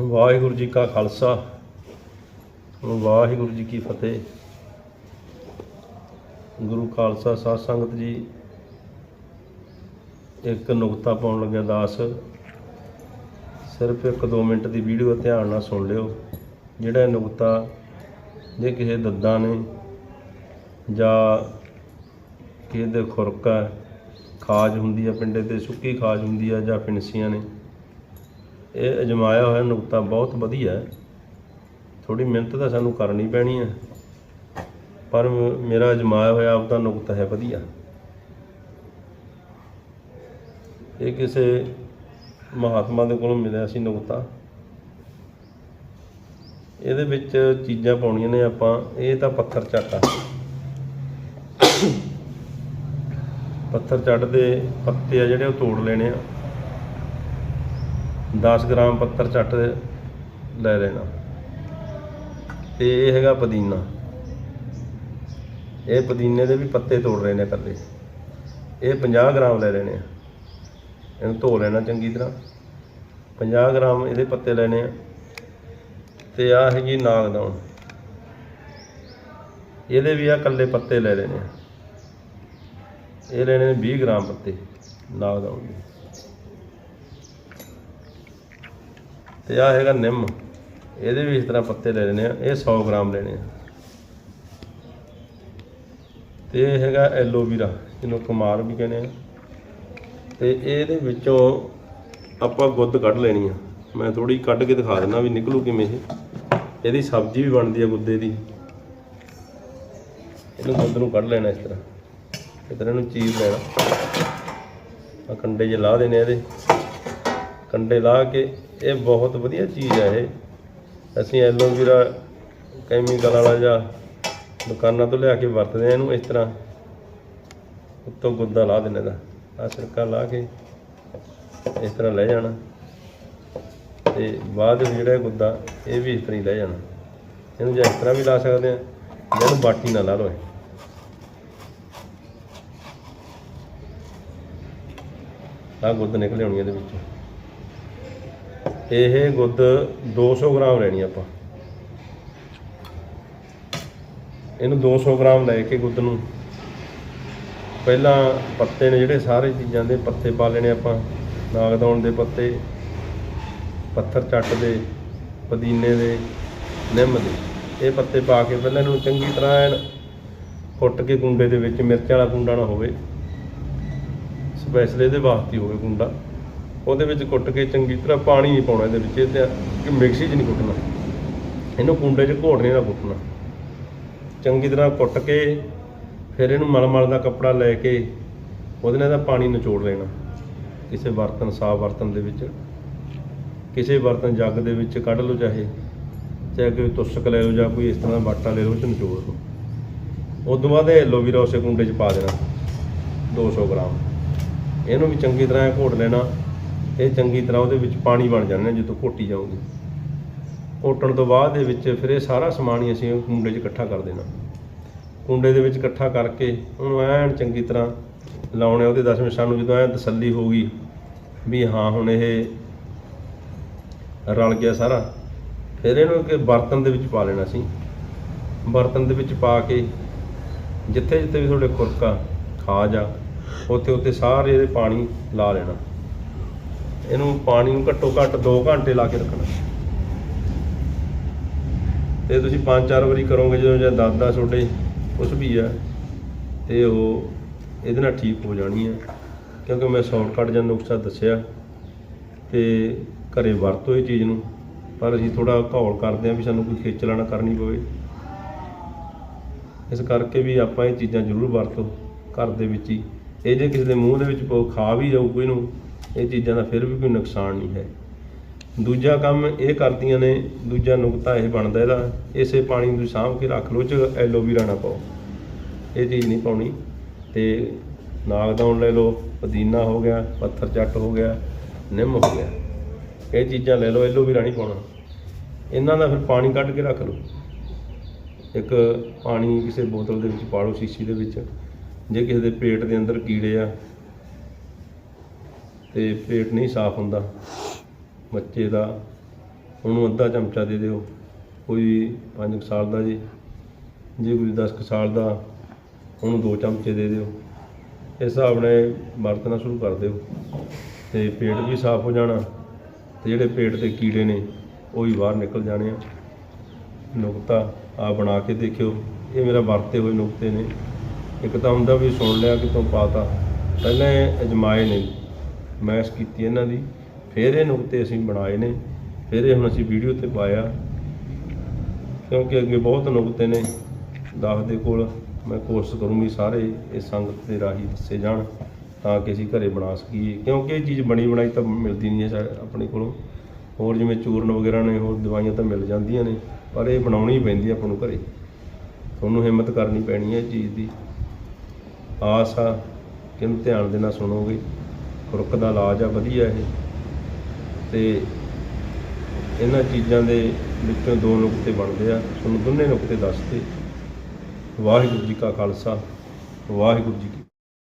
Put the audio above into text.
ਵਾਹਿਗੁਰੂ ਜੀ ਕਾ ਖਾਲਸਾ, ਵਾਹਿਗੁਰੂ ਜੀ ਕੀ ਫਤਿਹ। ਗੁਰੂ ਖਾਲਸਾ ਸਾਧ ਸੰਗਤ ਜੀ, ਇੱਕ ਨੁਕਤਾ ਪਾਉਣ ਲੱਗਿਆ ਦਾਸ। ਸਿਰਫ 1-2 ਮਿੰਟ ਦੀ ਵੀਡੀਓ ਧਿਆਨ ਨਾਲ ਸੁਣ ਲਿਓ, ਜਿਹੜਾ ਨੁਕਤਾ ਜੇ ਕਿਸੇ ਦੰਦਾਂ ਨੇ ਜਾਂ ਕਿਸੇ ਦੇ ਖੁਰਕਾ, ਖਾਜ ਹੁੰਦੀ ਆ ਪਿੰਡੇ ਤੇ, ਸੁੱਕੀ ਖਾਜ ਹੁੰਦੀ ਆ ਜਾਂ ਫਿਣਸੀਆਂ ਨੇ ਇਹ ਅਜਮਾਇਆ ਹੋਇਆ ਨੁਕਤਾ ਬਹੁਤ ਵਧੀਆ ਹੈ। ਥੋੜੀ ਮਿਹਨਤ ਤਾਂ ਸਾਨੂੰ ਕਰਨੀ ਪੈਣੀ ਹੈ। ਪਰ ਮੇਰਾ ਅਜਮਾਇਆ ਹੋਇਆ ਆਪਦਾ ਨੁਕਤਾ ਹੈ ਵਧੀਆ। ਇਹ ਕਿਸੇ ਮਹਾਤਮਾ ਦੇ ਕੋਲੋਂ ਮਿਲਿਆ ਸੀ ਨੁਕਤਾ। ਇਹਦੇ ਵਿੱਚ ਚੀਜ਼ਾਂ ਪਾਉਣੀਆਂ ਨੇ ਆਪਾਂ। ਇਹ ਤਾਂ ਪੱਥਰ ਚੱਟ ਪੱਥਰ ਚੱਟ ਪੱਤੇ ਆ ਜਿਹੜੇ ਉਹ ਤੋੜ ਲੈਣੇ ਆ। 10 ਗ੍ਰਾਮ ਪੱਤਰ ਚੱਟ ਲੈ ਲੈਣਾ। ਤੇ ਇਹ ਹੈਗਾ ਪੁਦੀਨਾ। ਇਹ ਪੁਦੀਨੇ ਦੇ ਵੀ ਪੱਤੇ ਤੋੜ ਰਹੇ ਨੇ ਇਕੱਲੇ। ਇਹ 50 ਗ੍ਰਾਮ ਲੈ ਲੈਣੇ ਆ। ਇਹਨੂੰ ਧੋ ਲੈਣਾ ਚੰਗੀ ਤਰ੍ਹਾਂ। 50 ਗ੍ਰਾਮ ਇਹਦੇ ਪੱਤੇ ਲੈਣੇ ਆ। ਤੇ ਆ ਹੈਗੀ ਨਾਗਦਾਣ ਇਹਦੇ ਵੀ ਆ ਇਕੱਲੇ ਪੱਤੇ ਲੈ ਲੈਣੇ ਆ। ਇਹ ਲੈਣੇ ਨੇ 20 ਗ੍ਰਾਮ ਪੱਤੇ ਨਾਗਦਾਣ ਦੇ। ਤੇ ਆ ਹੈਗਾ ਨਿੰਮ। ਇਹਦੇ ਵੀ ਇਸ ਤਰ੍ਹਾਂ ਪੱਤੇ ਲੈ ਲੈਣੇ ਆ। ਇਹ 100 ਗ੍ਰਾਮ ਲੈਣੇ ਆ। ਤੇ ਇਹ ਹੈਗਾ ਐਲੋਵੀਰਾ ਜਿਹਨੂੰ ਕੁਮਾਰ ਵੀ ਕਹਿੰਦੇ ਆ। ਤੇ ਇਹਦੇ ਵਿੱਚੋਂ ਆਪਾਂ ਗੁੱਦ ਕੱਢ ਲੈਣੀ ਆ। ਮੈਂ ਥੋੜੀ ਕੱਢ ਕੇ ਦਿਖਾ ਦਿੰਦਾ ਵੀ ਨਿਕਲੂ ਕਿਵੇਂ ਇਹ। ਇਹਦੀ ਸਬਜ਼ੀ ਵੀ ਬਣਦੀ ਆ ਗੁੱਦੇ ਦੀ। ਇਹਨੂੰ ਗੁੱਦ ਨੂੰ ਕੱਢ ਲੈਣਾ ਇਸ ਤਰ੍ਹਾਂ। ਇਸ ਤਰ੍ਹਾਂ ਇਹਨੂੰ ਚੀਰ ਲੈਣਾ। ਆ ਕੰਡੇ ਜੇ ਲਾ ਦੇਣੇ ਇਹਦੇ। ਕੰਡੇ ਲਾ ਕੇ, ਇਹ ਬਹੁਤ ਵਧੀਆ ਚੀਜ਼ ਹੈ ਇਹ। ਅਸੀਂ ਐਲੋਵੀਰਾ ਕੈਮੀਕਲ ਵਾਲਾ ਜਾਂ ਦੁਕਾਨਾਂ ਤੋਂ ਲਿਆ ਕੇ ਵਰਤਦੇ ਆ ਇਹਨੂੰ ਇਸ ਤਰ੍ਹਾਂ। ਉੱਤੋਂ ਗੁੱਦਾ ਲਾ ਦਿੰਦੇ ਦਾ। ਆ ਸਿਰਕਾ ਲਾ ਕੇ ਇਸ ਤਰ੍ਹਾਂ ਲੈ ਜਾਣਾ। ਤੇ ਬਾਅਦ ਵਿੱਚ ਜਿਹੜਾ ਗੁੱਦਾ, ਇਹ ਵੀ ਇਸ ਤਰ੍ਹਾਂ ਹੀ ਲੈ ਜਾਣਾ। ਇਹਨੂੰ ਜਾਂ ਇਸ ਤਰ੍ਹਾਂ ਵੀ ਲਾ ਸਕਦੇ ਆ, ਜਾਂ ਇਹਨੂੰ ਬਾਟੀ ਨਾਲ ਲਾ ਲਓ ਇਹ। ਆਹ ਗੁੱਦ ਨਿਕਲ ਆਉਣੀ ਇਹਦੇ ਵਿੱਚੋਂ। ਇਹ ਗੁੱਦ 200 ਗ੍ਰਾਮ ਲੈਣੀ ਆਪਾਂ। ਇਹਨੂੰ 200 ਗ੍ਰਾਮ ਲੈ ਕੇ ਗੁੱਦ ਨੂੰ। ਪਹਿਲਾਂ ਪੱਤੇ ਨੇ ਜਿਹੜੇ ਸਾਰੇ ਚੀਜ਼ਾਂ ਦੇ ਪੱਤੇ ਪਾ ਲੈਣੇ ਆਪਾਂ ਨਾਗਦਾਉਣ ਦੇ ਪੱਤੇ, ਪੱਥਰ ਚੱਟ ਦੇ, ਪੁਦੀਨੇ ਦੇ, ਨਿੰਮ ਦੇ। ਇਹ ਪੱਤੇ ਪਾ ਕੇ ਪਹਿਲਾਂ ਇਹਨੂੰ ਚੰਗੀ ਤਰ੍ਹਾਂ ਐਨ ਕੁੱਟ ਕੇ ਕੁੰਡੇ ਦੇ ਵਿੱਚ ਮਿਰਚ ਵਾਲਾ ਕੁੰਡਾ ਨਾ ਹੋਵੇ। ਸਪੈਸ਼ਲ ਇਹਦੇ ਵਾਸਤੇ ਹੋਵੇ ਕੁੰਡਾ ਉਹਦੇ ਵਿੱਚ ਕੁੱਟ ਕੇ ਚੰਗੀ ਤਰ੍ਹਾਂ ਪਾਣੀ ਨਹੀਂ ਪਾਉਣਾ ਇਹਦੇ ਵਿੱਚ, ਇਹ ਤੇ ਕਿ ਮਿਕਸੀ 'ਚ ਨਹੀਂ ਕੁੱਟਣਾ। ਇਹਨੂੰ ਕੁੰਡੇ 'ਚ ਘੋੜਨੇ ਨਾਲ ਕੁੱਟਣਾ। ਚੰਗੀ ਤਰ੍ਹਾਂ ਕੁੱਟ ਕੇ ਫਿਰ ਇਹਨੂੰ ਮਲਮਲ ਦਾ ਕੱਪੜਾ ਲੈ ਕੇ ਉਹਦੇ ਨਾਲ ਇਹਦਾ ਪਾਣੀ ਨਿਚੋੜ ਲੈਣਾ। ਕਿਸੇ ਬਰਤਨ ਸਾਫ਼ ਬਰਤਨ ਦੇ ਵਿੱਚ, ਕਿਸੇ ਬਰਤਨ ਜੱਗ ਦੇ ਵਿੱਚ ਕੱਢ ਲਓ ਚਾਹੇ ਚਾਹੇ ਕੋਈ ਤੁਸਕ ਲੈ ਲਓ ਜਾਂ ਕੋਈ ਇਸ ਤਰ੍ਹਾਂ ਦਾ ਬਾਟਾ ਲੈ ਲਓ 'ਚ ਨਿਚੋੜ ਲਓ। ਉਸ ਤੋਂ ਬਾਅਦ ਇਹ ਐਲੋਵੀਰਾ ਉਸੇ ਕੁੰਡੇ 'ਚ ਪਾ ਦੇਣਾ 200 ਗ੍ਰਾਮ। ਇਹਨੂੰ ਵੀ ਚੰਗੀ ਤਰ੍ਹਾਂ ਐਂ ਘੋਟ ਲੈਣਾ। ਇਹ ਚੰਗੀ ਤਰ੍ਹਾਂ ਉਹਦੇ ਵਿੱਚ ਪਾਣੀ ਬਣ ਜਾਣਾ ਜਦੋਂ ਘੋਟੀ ਜਾਊਗੀ। ਘੋਟਣ ਤੋਂ ਬਾਅਦ ਦੇ ਵਿੱਚ ਫਿਰ ਇਹ ਸਾਰਾ ਸਮਾਨ ਹੀ ਅਸੀਂ ਉਹ ਕੁੰਡੇ 'ਚ ਇਕੱਠਾ ਕਰ ਦੇਣਾ। ਕੁੰਡੇ ਦੇ ਵਿੱਚ ਇਕੱਠਾ ਕਰਕੇ ਉਹਨੂੰ ਐਨ ਚੰਗੀ ਤਰ੍ਹਾਂ ਲਾਉਣੇ ਉਹਦੇ ਦਸਵੇਂ ਸਾਨੂੰ ਜਦੋਂ ਐ ਤਸੱਲੀ ਹੋ ਗਈ ਵੀ ਹਾਂ, ਹੁਣ ਇਹ ਰਲ ਗਿਆ ਸਾਰਾ, ਫਿਰ ਇਹਨੂੰ ਕਿ ਬਰਤਨ ਦੇ ਵਿੱਚ ਪਾ ਲੈਣਾ ਸੀ। ਬਰਤਨ ਦੇ ਵਿੱਚ ਪਾ ਕੇ ਜਿੱਥੇ ਜਿੱਥੇ ਵੀ ਤੁਹਾਡੇ ਖੁਰਕਾ, ਖਾਜ ਆ, ਉੱਥੇ ਉੱਥੇ ਸਾਰੇ ਇਹਦੇ ਪਾਣੀ ਲਾ ਲੈਣਾ। ਇਹਨੂੰ ਪਾਣੀ ਨੂੰ ਘੱਟੋ ਘੱਟ 2 ਘੰਟੇ ਲਾ ਕੇ ਰੱਖਣਾ। ਤੇ ਤੁਸੀਂ ਪੰਜ ਚਾਰ ਵਾਰੀ ਕਰੋਗੇ, ਜਦੋਂ ਜਾਂ ਦਾਦਾ ਤੁਹਾਡੇ ਕੁਛ ਵੀ ਆ, ਤੇ ਉਹ ਇਹਦੇ ਨਾਲ ਠੀਕ ਹੋ ਜਾਣੀ ਹੈ ਕਿਉਂਕਿ ਮੈਂ ਸ਼ਾਰਟਕਟ ਜਾਂ ਨੁਕਸਾ ਦੱਸਿਆ ਤੇ ਘਰੇ ਵਰਤੋ ਇਹ ਚੀਜ਼ ਨੂੰ, ਪਰ ਅਸੀਂ ਥੋੜਾ ਘੌਲ ਕਰਦੇ ਆ ਵੀ ਸਾਨੂੰ ਕੋਈ ਖੇਚਲਾ ਨਾ ਕਰਨੀ ਪਵੇ। ਇਸ ਕਰਕੇ ਵੀ ਆਪਾਂ ਇਹ ਚੀਜ਼ਾਂ ਜ਼ਰੂਰ ਵਰਤੋ ਘਰ ਦੇ ਵਿੱਚ ਹੀ। ਇਹ ਜੇ ਕਿਸੇ ਦੇ ਮੂੰਹ ਦੇ ਵਿੱਚ ਪੋ ਖਾ ਵੀ ਜਾਊ, ਕੋਈ ਨੂੰ ਇਹ ਚੀਜ਼ਾਂ ਦਾ ਫਿਰ ਵੀ ਕੋਈ ਨੁਕਸਾਨ ਨਹੀਂ ਹੈ। ਦੂਜਾ ਕੰਮ ਇਹ ਕਰਦੀਆਂ ਨੇ, ਦੂਜਾ ਨੁਕਤਾ ਇਹ ਬਣਦਾ ਇਹਦਾ, ਇਸੇ ਪਾਣੀ ਨੂੰ ਸਾਂਭ ਕੇ ਰੱਖ ਲਓ ਇਹ 'ਚ ਐਲੋਵੀਰਾ ਨਾ ਪਾਓ। ਇਹ ਚੀਜ਼ ਨਹੀਂ ਪਾਉਣੀ। ਤੇ ਨਾਗਦਾਉਣ ਲੈ ਲਓ, ਪੁਦੀਨਾ ਹੋ ਗਿਆ, ਪੱਥਰ ਚੱਟ ਹੋ ਗਿਆ, ਨਿੰਮ ਹੋ ਗਿਆ। ਇਹ ਚੀਜ਼ਾਂ ਲੈ ਲਓ ਐਲੋਵੀਰਾ ਨਹੀਂ ਪਾਉਣਾ। ਇਹਨਾਂ ਦਾ ਫਿਰ ਪਾਣੀ ਕੱਢ ਕੇ ਰੱਖ ਲਓ। ਇੱਕ ਪਾਣੀ ਕਿਸੇ ਬੋਤਲ ਦੇ ਵਿੱਚ ਪਾ ਲਓ, ਸ਼ੀਸ਼ੀ ਦੇ ਵਿੱਚ। ਜੇ ਕਿਸੇ ਦੇ ਪੇਟ ਦੇ ਅੰਦਰ ਕੀੜੇ ਆ ਤੇ ਪੇਟ ਨਹੀਂ ਸਾਫ਼ ਹੁੰਦਾ। ਬੱਚੇ ਦਾ, ਉਹਨੂੰ ਅੱਧਾ ਚਮਚਾ ਦੇ ਦਿਓ। ਕੋਈ 5 ਸਾਲ ਦਾ ਜੀ। ਜੇ ਕੋਈ 10 ਕੁ ਸਾਲ ਦਾ, ਉਹਨੂੰ ਦੋ ਚਮਚੇ ਦੇ ਦਿਓ। ਇਸ ਹਿਸਾਬ ਨਾਲ ਵਰਤਣਾ ਸ਼ੁਰੂ ਕਰ ਦਿਓ। ਤੇ ਪੇਟ ਵੀ ਸਾਫ਼ ਹੋ ਜਾਣਾ। ਤੇ ਜਿਹੜੇ ਪੇਟ ਦੇ ਕੀੜੇ ਨੇ, ਉਹ ਵੀ ਬਾਹਰ ਨਿਕਲ ਜਾਣੇ ਆ। ਨੁਕਤਾ ਆ ਬਣਾ ਕੇ ਦੇਖਿਓ। ਇਹ ਮੇਰਾ ਵਰਤੇ ਹੋਏ ਨੁਕਤੇ ਨੇ। ਇੱਕ ਤਾਂ ਹੁੰਦਾ ਵੀ ਸੁਣ ਲਿਆ ਕਿਤੋਂ ਪਾਤਾ। ਪਹਿਲਾਂ ਅਜਮਾਏ ਨੇ। ਮੈਸ਼ ਕੀਤੀ ਇਹਨਾਂ ਦੀ। ਫਿਰ ਇਹ ਨੁਕਤੇ ਅਸੀਂ ਬਣਾਏ ਨੇ। ਫਿਰ ਇਹ ਹੁਣ ਅਸੀਂ ਵੀਡੀਓ ਤੇ ਪਾਇਆ। ਕਿਉਂਕਿ ਅੱਗੇ ਬਹੁਤ ਨੁਕਤੇ ਨੇ। ਦਸ ਦੇ ਕੋਲ ਮੈਂ ਕੋਸ਼ਿਸ਼ ਕਰੂੰਗੀ ਸਾਰੇ ਇਹ ਸੰਗਤ ਦੇ ਰਾਹੀਂ ਦੱਸੇ ਜਾਣ ਤਾਂ ਕਿ ਅਸੀਂ ਘਰੇ ਬਣਾ ਸਕੀਏ। ਕਿਉਂਕਿ ਇਹ ਚੀਜ਼ ਬਣੀ ਬਣਾਈ ਤਾਂ ਮਿਲਦੀ ਨਹੀਂ ਹੈ ਸਾ- ਆਪਣੇ ਕੋਲੋਂ। ਹੋਰ ਜਿਵੇਂ ਚੂਰਨ ਵਗੈਰਾ ਨੇ, ਹੋਰ ਦਵਾਈਆਂ ਤਾਂ ਮਿਲ ਜਾਂਦੀਆਂ ਨੇ। ਪਰ ਇਹ ਬਣਾਉਣੀ ਪੈਂਦੀ ਆਪਾਂ ਨੂੰ ਘਰੇ। ਤੁਹਾਨੂੰ ਹਿੰਮਤ ਕਰਨੀ ਪੈਣੀ ਹੈ ਇਹ ਚੀਜ਼ ਦੀ। ਆਸ ਆ। ਕਿ ਇਹਨੂੰ ਧਿਆਨ ਦੇ ਨਾਲ ਸੁਣੋਗੇ? ਖੁਰਕ ਦਾ ਇਲਾਜ ਆ, ਵਧੀਆ ਇਹ। ਤੇ ਇਹਨਾਂ ਚੀਜ਼ਾਂ ਦੇ ਵਿੱਚੋਂ ਦੋ ਨੁਕਤੇ ਬਣਦੇ ਆ। ਤੁਹਾਨੂੰ ਦੋਨੇ ਨੁਕਤੇ ਦੱਸਦੇ ਵਾਹਿਗੁਰੂ ਜੀ ਕਾ ਖਾਲਸਾ, ਵਾਹਿਗੁਰੂ ਜੀ ਕੀ